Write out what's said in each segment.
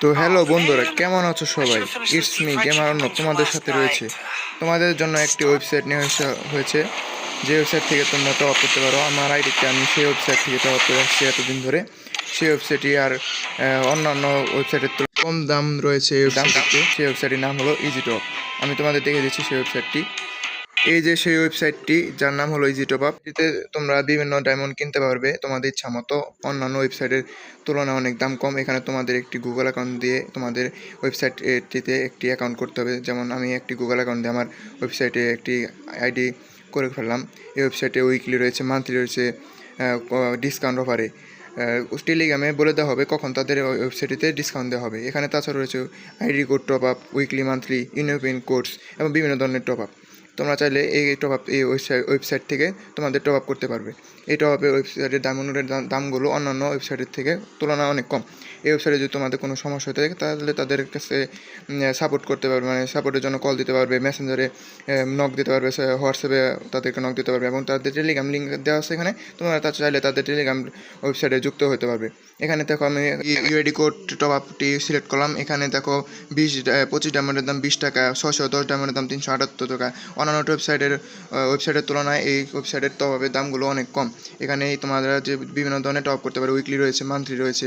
তো হ্যালো বন্ধুরা, কেমন আছো সবাই? ইটস মি গেমার অন্য তোমাদের সাথে রয়েছে। তোমাদের জন্য একটি ওয়েবসাইট নিয়ে হয়েছে যে ওয়েবসাইট থেকে তোমরা টপ করতে পারো, আমার আইডিতে আমি সেই ওয়েবসাইট থেকে টপ করে আসছি এতদিন ধরে। সেই ওয়েবসাইটটি আর অন্যান্য ওয়েবসাইটের তুলনায় কম দাম রয়েছে এই ওয়েবসাইটটিতে সেই ওয়েবসাইটের নাম হলো ইজি টপ আমি তোমাদের দেখে দিচ্ছি সেই ওয়েবসাইটটি এই যে সেই ওয়েবসাইটটি যার নাম হলো ইজি টপ আপ এতে তোমরা বিভিন্ন ডায়মন্ড কিনতে পারবে। তোমাদের ইচ্ছা মতো অন্যান্য ওয়েবসাইটের তুলনায় অনেক দাম কম। এখানে তোমাদের একটি গুগল অ্যাকাউন্ট দিয়ে তোমাদের ওয়েবসাইটটিতে একটি অ্যাকাউন্ট করতে হবে। যেমন আমি একটি গুগল অ্যাকাউন্ট দিয়ে আমার ওয়েবসাইটে একটি আইডি করে ফেললাম। এই ওয়েবসাইটে উইকলি রয়েছে মান্থলি রয়েছে ডিসকাউন্ট অফারে টেলিগ্রামে বলে দেওয়া হবে কখন তাদের ওয়েবসাইটটিতে ডিসকাউন্ট দেওয়া হবে। এখানে তাছাড়া রয়েছে ID code top up weekly monthly UniPin course এবং বিভিন্ন ধরনের টপ আপ তোমরা চাইলে এই টপ আপ এই ওয়েবসাইট ওয়েবসাইট থেকে তোমাদের টপ আপ করতে পারবে। এই টপ আপের ওয়েবসাইটের দাম- দামগুলো অন্যান্য ওয়েবসাইটের থেকে তুলনায় অনেক কম। এই ওয়েবসাইটে যদি তোমাদের কোনো সমস্যা হয়ে থাকে, তাহলে তাদের কাছে সাপোর্ট করতে পারবে মানে সাপোর্টের জন্য কল দিতে পারবে মেসেঞ্জারে নক দিতে পারবে হোয়াটসঅ্যাপে তাদেরকে নক দিতে পারবে, এবং তাদের টেলিগ্রাম লিঙ্ক দেওয়া আছে এখানে। তোমরা তা চাইলে তাদের টেলিগ্রাম ওয়েবসাইটে যুক্ত হতে পারবে। এখানে দেখো আমি ইউআইডি কোড টপ আপটি সিলেক্ট করলাম। এখানে দেখো বিশ পঁচিশ ডায়মন্ডের দাম বিশ টাকা ছশো দশ ডায়মন্ডের দাম তিনশো আটাত্তর টাকা। অন্যান্য ওয়েবসাইটের ওয়েবসাইটের তুলনায় এই ওয়েবসাইটের টপ আপের দামগুলো অনেক কম। এখানে তোমরা যে বিভিন্ন ধরনের টপ করতে পারো উইকলি রয়েছে মান্থলি রয়েছে,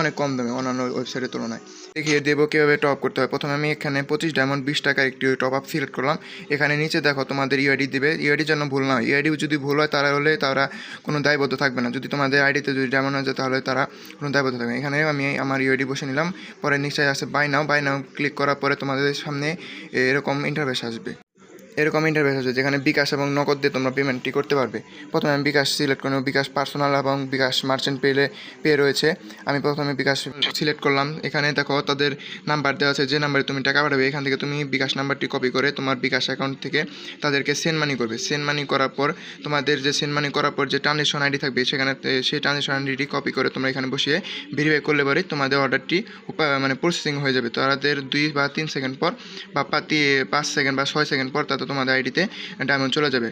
অনেক কম দামে অন্যান্য ওয়েবসাইটের তুলনায়। দেখিয়ে দেবো কীভাবে টপ করতে হয়। প্রথমে আমি এখানে পঁচিশ ডায়মন্ড বিশ টাকা একটি টপ আপ সিলেক্ট করলাম। এখানে নিচে দেখো তোমাদের ইউআইডি দিবে। ইউআইডির জন্য ভুল না ইউআইডি যদি ভুল হয়, তারা হলে তারা কোনো দায়বদ্ধ থাকবে না। যদি তোমাদের আইডিতে যদি ডায়মন্ড হয়ে যায়, তাহলে তারা কোনো দায়বদ্ধ থাকবে। এখানে আমি আমার ইউআইডি বসে নিলাম। পরে নিচে আসে buy now buy now click করার পরে তোমাদের সামনে এরকম ইন্টারভেস আসবে। এরকম ইন্টারভেস আছে যেখানে বিকাশ এবং নগদ দিয়ে তোমরা পেমেন্টটি করতে পারবে। প্রথমে আমি বিকাশ সিলেক্ট করলাম, বিকাশ পার্সোনাল এবং বিকাশ মার্চেন্ট পেলে পে রয়েছে। আমি প্রথমে বিকাশ সিলেক্ট করলাম, এখানে দেখো তাদের নাম্বার দেওয়া আছে, যে নাম্বারে তুমি টাকা পাঠাবে, এখান থেকে তুমি বিকাশ নাম্বারটি কপি করে তোমার বিকাশ অ্যাকাউন্ট থেকে তাদেরকে সেন্ড মানি করবে। সেন্ড মানি করার পর তোমাদের যে সেন্ড মানি করার পর যে ট্রানজেকশন আইডি থাকবে, সেখানে সেই ট্রানজেকশন আইডিটি কপি করে তোমরা এখানে বসিয়ে ভেরিফাই করলে পরে তোমাদের অর্ডারটি মানে প্রসেসিং হয়ে যাবে। তাদের দুই বা তিন সেকেন্ড পর বা পাঁচ সেকেন্ড বা ছয় সেকেন্ড পর তাতে তোমাদের আইডিতে ডায়মন্ড চলে যাবে।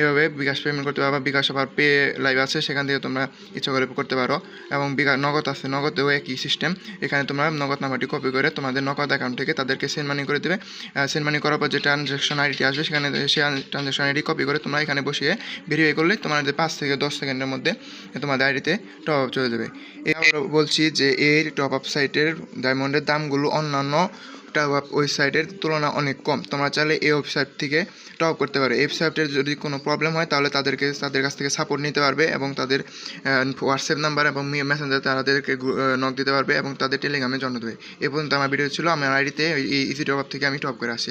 এভাবে বিকাশ পেমেন্ট করতে পারো বা বিকাশ আবার পে লাইভ আছে, সেখান থেকে তোমরা ইচ্ছা করে করতে পারো। এবং বিকাশ, নগদ আছে, নগদেও একই সিস্টেম এখানে তোমরা নগদ নাম্বারটি কপি করে তোমাদের নগদ অ্যাকাউন্ট থেকে তাদেরকে সেন্ড মানি করে দেবে। সেন্ড মানি করার পর যে ট্রানজ্যাকশন আইডিটি আসবে, সেখানে সেই ট্রানজ্যাকশন আইডি কপি করে তোমরা এখানে বসিয়ে ভেরিফাই করলে তোমাদের পাঁচ থেকে দশ সেকেন্ডের মধ্যে তোমাদের আইডিতে টপ আপ চলে যাবে। এবার বলছি যে এই টপ আপ সাইটের ডায়মন্ডের দামগুলো অন্যান্য টপ আপ ওয়েবসাইটের তুলনা অনেক কম। তোমরা চাইলে এই ওয়েবসাইট থেকে টপ করতে পারো। ওয়েবসাইটের যদি কোনো প্রবলেম হয়, তাহলে তাদেরকে, তাদের কাছ থেকে সাপোর্ট নিতে পারবে এবং তাদের হোয়াটসঅ্যাপ নাম্বার এবং মেসেঞ্জার তাদেরকে নক দিতে পারবে এবং তাদের টেলিগ্রামে জন্ম দেবে। এ পর্যন্ত আমার ভিডিও ছিল। আমার আইডিতে এই ইজি টপ আপ থেকে আমি টপ করে আসি।